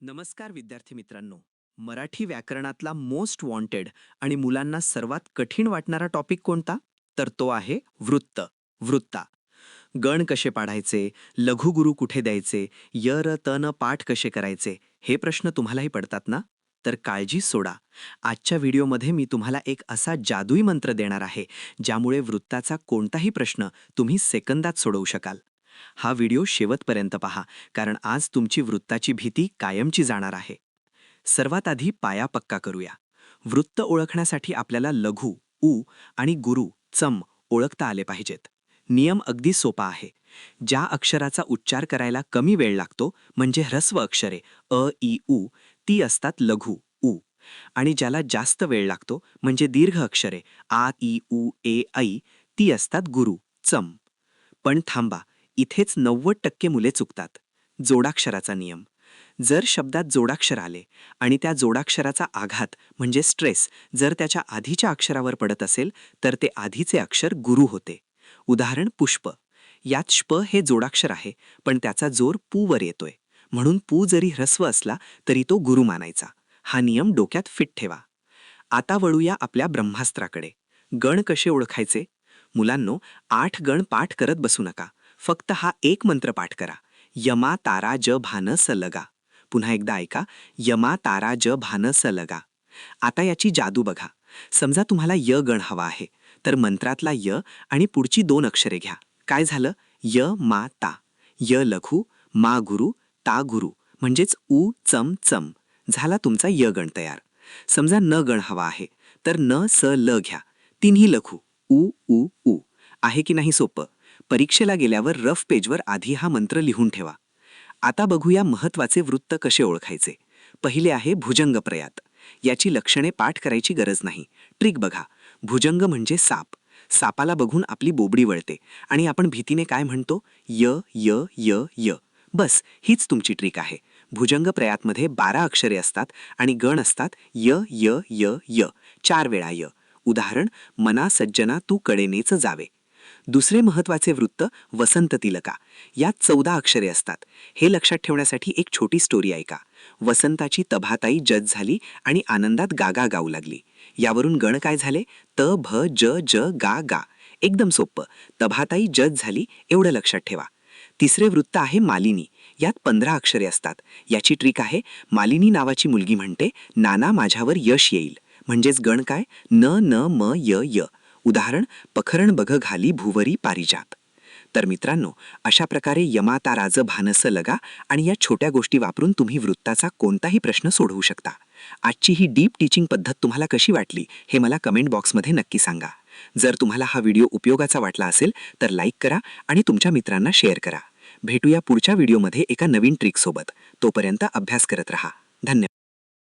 नमस्कार विद्यार्थी मित्रांनो. मराठी व्याकरणातला मोस्ट वॉन्टेड आणि मुलांना सर्वात कठीण वाटणारा टॉपिक कोणता? तर तो आहे वृत्त. वृत्ता. गण कसे पाडायचे लघुगुरु कुठे द्यायचे? य र पाठ कसे करायचे? हे प्रश्न तुम्हालाही पडतात ना? तर काळजी सोडा. आजच्या व्हिडिओमध्ये मी तुम्हाला एक असा जादुई मंत्र देणार आहे ज्यामुळे वृत्ताचा कोणताही प्रश्न तुम्ही सेकंदात सोडवू शकाल. हा व्हिडिओ शेवटपर्यंत पहा कारण आज तुमची वृत्ताची भीती कायमची जाणार आहे. सर्वात आधी पाया पक्का करूया. वृत्त ओळखण्यासाठी आपल्याला लघु उ आणि गुरु चम ओळखता आले पाहिजेत. नियम अगदी सोपा आहे. ज्या अक्षराचा उच्चार करायला कमी वेळ लागतो म्हणजे ह्रस्व अक्षरे अ ई उ ती असतात लघु उ. आणि ज्याला जास्त वेळ लागतो म्हणजे दीर्घ अक्षरे आ ई उ ए ऐ ती असतात गुरु चम. पण थांबा इथेच नव्वद टक्के मुले चुकतात. जोडाक्षराचा नियम. जर शब्दात जोडाक्षर आले आणि त्या जोडाक्षराचा आघात म्हणजे स्ट्रेस जर त्याच्या आधीच्या अक्षरावर पडत असेल तर ते आधीचे अक्षर गुरु होते. उदाहरण पुष्प. यात श्प हे जोडाक्षर आहे पण त्याचा जोर पूवर येतोय. म्हणून पू जरी ह्रस्व असला तरी तो गुरु मानायचा. हा नियम डोक्यात फिट ठेवा. आता वळूया आपल्या ब्रह्मास्त्राकडे. गण कसे ओळखायचे? मुलांनो आठ गण पाठ करत बसू नका. फक्त हा एक मंत्र पाठ करा. यमा तारा ज भान सलगा पुन्हा एकदा ऐका. यमा तारा ज भान सलगा आता याची जादू बघा. समजा तुम्हाला य गण हवा आहे. तर मंत्रातला य आणि पुढची दोन अक्षरे घ्या. काय झालं? य मा ता. य लघु मा गुरु ता गुरु. म्हणजेच उ चम चम. झाला तुमचा य गण तयार. समजा न गण हवा आहे. तर न स ल घ्या. तिन्ही लघु. उ उ उ. आहे की नाही सोपं? परीक्षेला गेल्यावर रफ पेजवर आधी हा मंत्र लिहून ठेवा. आता बघूया महत्त्वाचे वृत्त कसे ओळखायचे. पहिले आहे भुजंग प्रयात. याची लक्षणे पाठ करायची गरज नाही. ट्रिक बघा. भुजंग म्हणजे साप. सापाला बघून आपली बोबडी वळते. आणि आपण भीतीने काय म्हणतो? य य य य. बस हीच तुमची ट्रिक आहे. भुजंग प्रयातमध्ये बारा अक्षरे असतात आणि गण असतात य य य य. चार वेळा य. उदाहरण मना सज्जना तू कडेनेच जावे. दुसरे महत्त्वाचे वृत्त वसंत तिलका. यात चौदा अक्षरे असतात. हे लक्षात ठेवण्यासाठी एक छोटी स्टोरी ऐका. वसंताची तभाताई जज झाली आणि आनंदात गागा गाऊ लागली. यावरून गण काय झाले? त भ ज ज गा गा. एकदम सोप्पं. तभाताई जज झाली एवढं लक्षात ठेवा. तिसरे वृत्त आहे मालिनी. यात पंधरा अक्षरे असतात. याची ट्रिक आहे मालिनी नावाची मुलगी म्हणते नाना माझ्यावर यश येईल. म्हणजेच गण काय? न न म य य. उदाहरण पखरण बघ घाली भुवरी पारिजात. तर मित्रांनो अशा प्रकारे यमाता राज भानस लगा आणि या छोट्या गोष्टी वापरून तुम्ही वृत्ताचा कोणताही प्रश्न सोडवू शकता. आजची ही डीप टीचिंग पद्धत तुम्हाला कशी वाटली हे मला कमेंट बॉक्समध्ये नक्की सांगा. जर तुम्हाला हा व्हिडिओ उपयोगाचा वाटला असेल तर लाईक करा आणि तुमच्या मित्रांना शेअर करा. भेटूया पुढच्या व्हिडिओमध्ये एका नवीन ट्रिकसोबत. तोपर्यंत अभ्यास करत रहा. धन्यवाद.